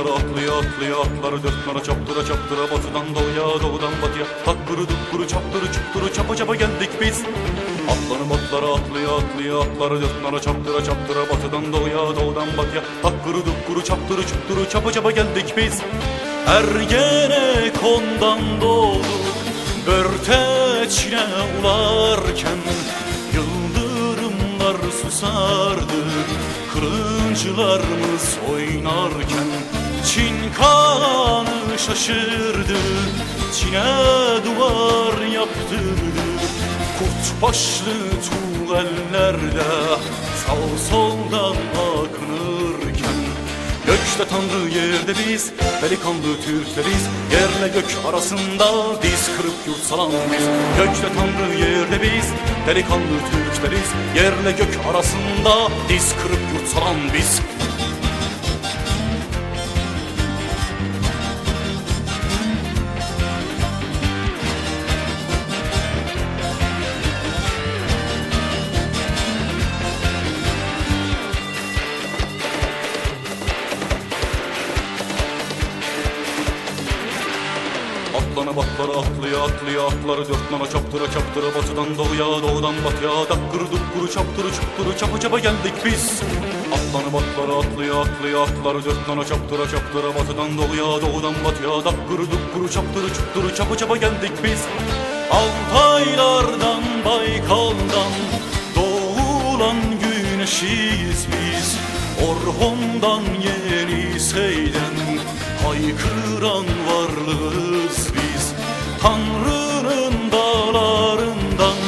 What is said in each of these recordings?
batlara atlaya atlaya atları dört nara çaptıra çaptıra batıdan doğuya doğudan batıya. Hakkırı dukkuru çaptırı çukturu çapa çapa geldik biz. Atları batlara atlaya atlaya atları dört nara çaptıra çaptıra batıdan doğuya doğudan batıya. Hakkırı dukkuru çaptırı çukturu çapa çapa geldik biz. Ergene kondan doğdu Börteçine ularken. Yıldırımlar susardı Kılıncılarımız oynarken Çin kanı şaşırdı Çin'e duvar yaptırdı. Kurt başlı tuğ ellerde Sağ soldan akınırken Gökte tanrı yerde biz Delikanlı Türkleriz. Yerle gök arasında Diz kırıp yurt salan biz Gökte tanrı yerde biz Delikanlı Türkleriz. Yerle gök arasında Diz kırıp yurt salan biz batlara atlaya atlaya atları. Dört nana çaptıra çaptıra batıdan doğuya doğudan batıya. Dakkırı dukkuru çaptırı çukturu çapa çapa geldik biz. Atlana batlara atlaya atlaya atları. Dört nana çaptıra çaptıra batıdan doğuya doğudan batıya. Dakkırı dukkuru çaptırı çukturu çapa çapa geldik biz. Altaylardan Baykal'dan doğulan güneşiyiz biz. Orhon'dan Yenisey'den haykıran varlığız Tanrı'nın dağlarından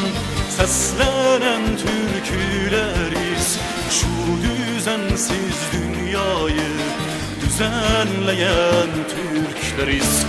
seslenen türküleriz. Şu düzensiz dünyayı düzenleyen Türkleriz.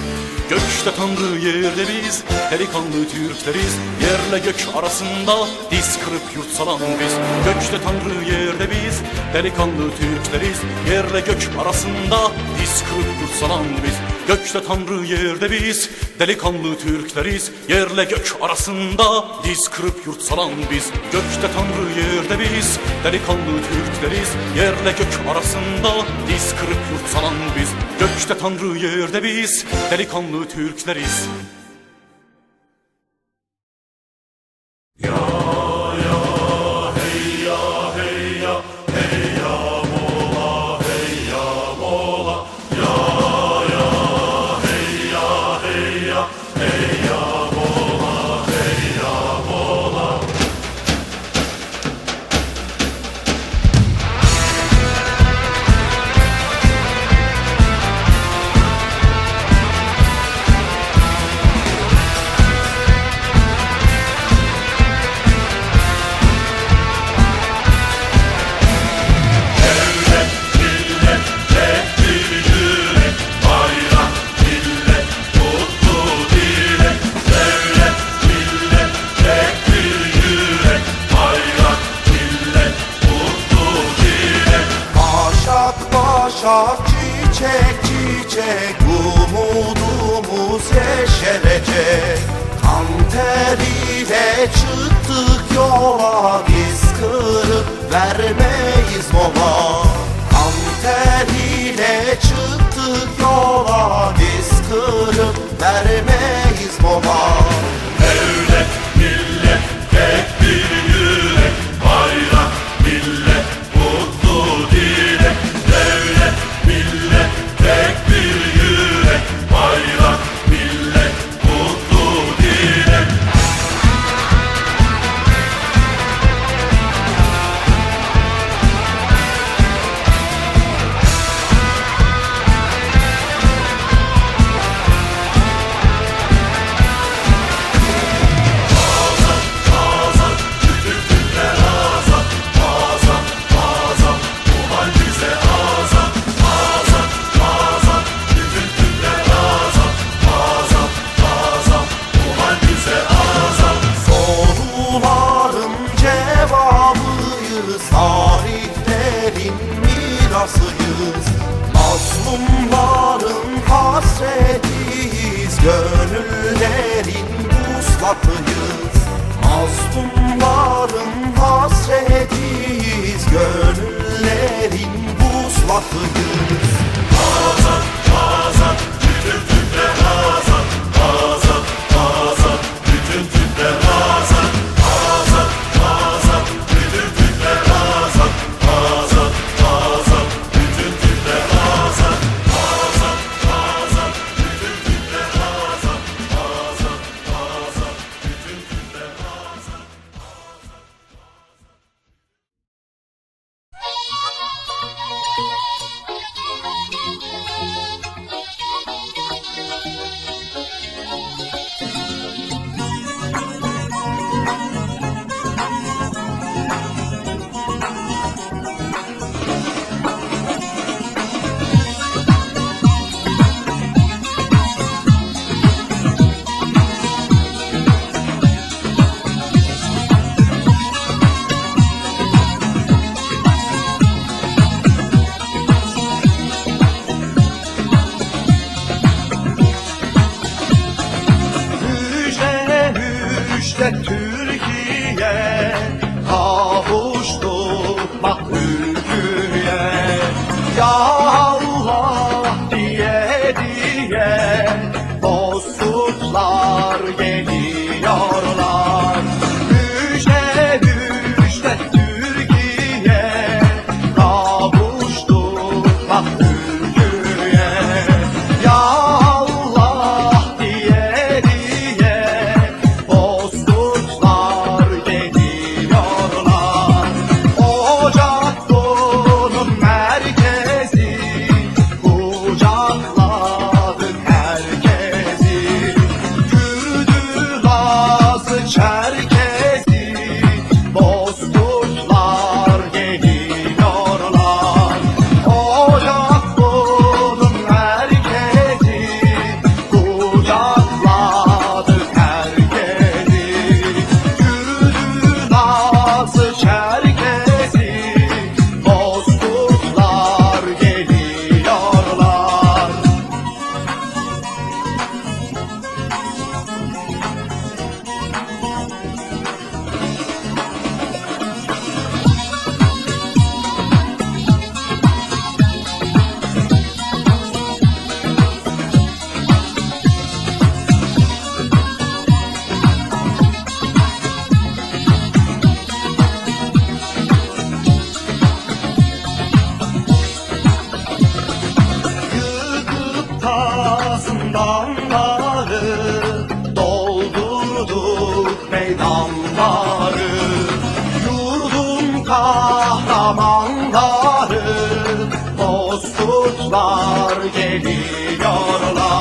Gökte Tanrı yerde biz Delikanlı Türkleriz. Yerle gök arasında Diz kırıp yurt salan biz. Gökte Tanrı yerde biz Delikanlı Türkleriz. Yerle gök arasında Diz kırıp yurt salan biz Gökte Tanrı yerde biz Delikanlı Türkleriz. Yerle gök arasında Diz kırıp yurt salan biz. Gökte Tanrı yerde biz Delikanlı Türkleriz. Yerle gök arasında Diz kırıp yurt salan biz. Gökte Tanrı yerde biz Delikanlı Türkleriz başak çiçek çiçek Umudumuz yeşerecek. Kan teriyle çıktık yola Biz kırıp vermeyiz mola. Kan teriyle çıktık yola Biz kırıp vermeyiz Tarihlerin mirasıyız. Mazlumların hasretiyiz. Gönüllerin vuslatıyız Mazlumların hasretiyiz. Gönüllerin vuslatıyız zindanları Doldurduk meydanları. Yurdun kahramanları Bozkurtlar geliyorlar.